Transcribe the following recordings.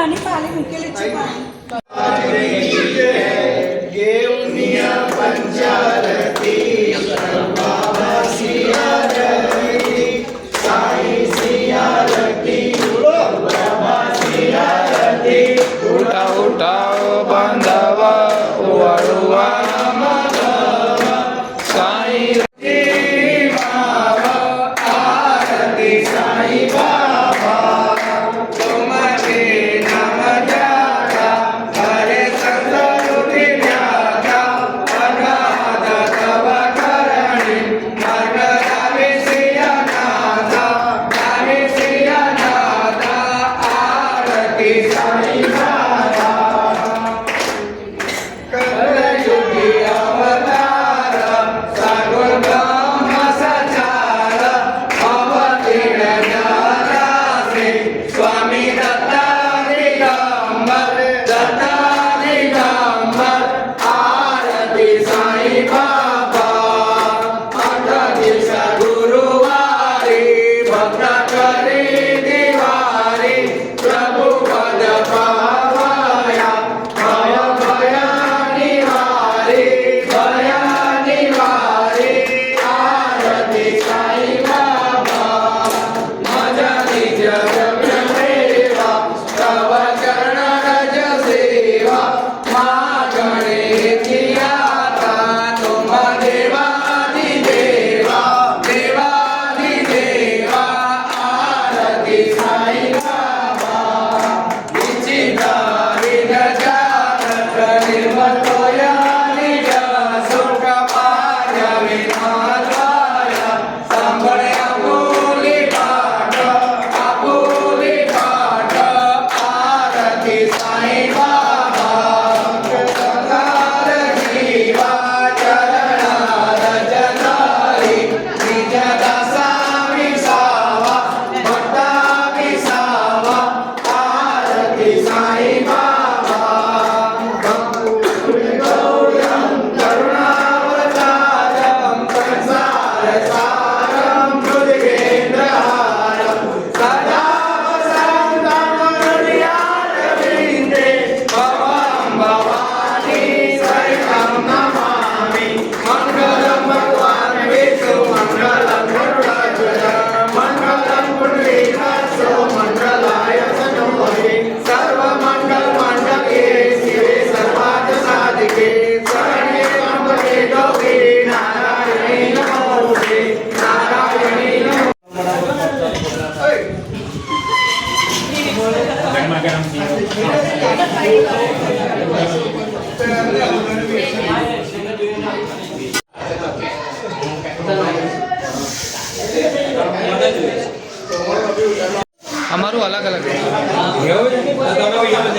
આની પાલી મૂકેલી છે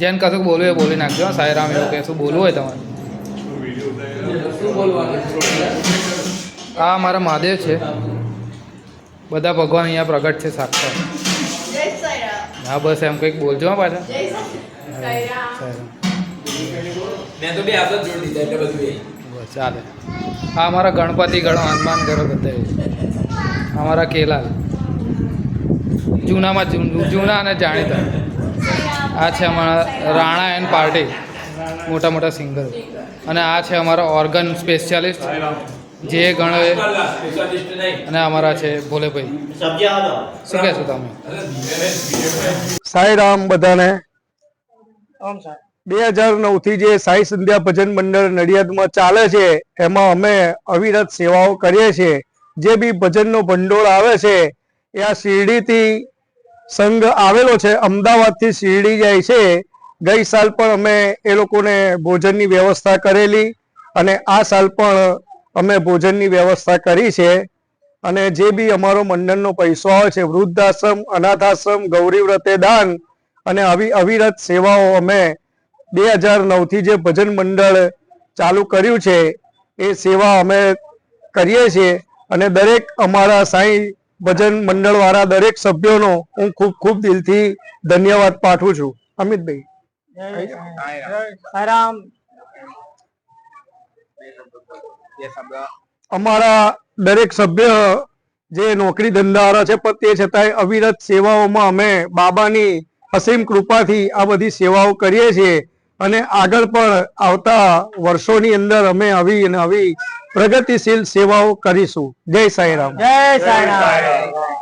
જેન કશું બોલવું એ બોલી નાખજો. સાયરામ એવું કે શું બોલવું હોય તમારે? આ મારા મહાદેવ છે. બધા ભગવાન અહીંયા પ્રગટ છે સાક્ષાત. હા બસ એમ કંઈક બોલજો પાછા. ચાલે. આ અમારા ગણપતિ ગણ હનુમાન ગણો બધા અમારા કેલા જૂનામાં જૂના અને જાણીતા. આ છે અમારા રાણા એન્ડ પાર્ટી મોટા મોટા સિંગર અને આ છે અમારા ઓર્ગન સ્પેશિયાલિસ્ટ જે ગણાય અને અમારા છે ભોલે ભાઈ શું કહેશો તમે? સાઈ રામ બધાને બે હજાર નવથી જે સાઈ સંધ્યા ભજન મંડળ નડિયાદમાં ચાલે છે એમાં અમે અવિરત સેવાઓ કરીએ છીએ. જે બી ભજનનો ભંડોળ આવે છે એ આ શિરડીથી સંઘ આવેલો છે, અમદાવાદથી શિરડી જાય છે. ગઈ સાલ પણ અમે એ લોકોને ભોજનની વ્યવસ્થા કરેલી અને આ સાલ પણ અમે ભોજનની વ્યવસ્થા કરી છે. અને જે બી અમારો મંડળનો પૈસો આવે છે, વૃદ્ધાશ્રમ, અનાથાશ્રમ ગૌરીવ્રતે દાન અને આવી અવિરત સેવાઓ અમે બે હજાર નવથી જે ભજન મંડળ ચાલુ કર્યું છે, એ સેવા અમે કરીએ છીએ. અને દરેક અમારા સાંઈ ભજન મંડળ વાળા દરેક સભ્યોનો હું ખૂબ ખૂબ દિલથી ધન્યવાદ પાઠવું છું. અમિતભાઈ. અમારા દરેક સભ્ય જે નોકરી ધંધાવાળા છે પણ તે છતાંય અવિરત સેવાઓમાં અમે બાબાની અસીમ કૃપાથી આ બધી સેવાઓ કરીએ છીએ. અને આગળ પણ આવતા વર્ષોની અંદર અમે આવી અને આવી પ્રગતિશીલ સેવાઓ કરીશું. જય સાંઈરામ જય સાંઈનાથ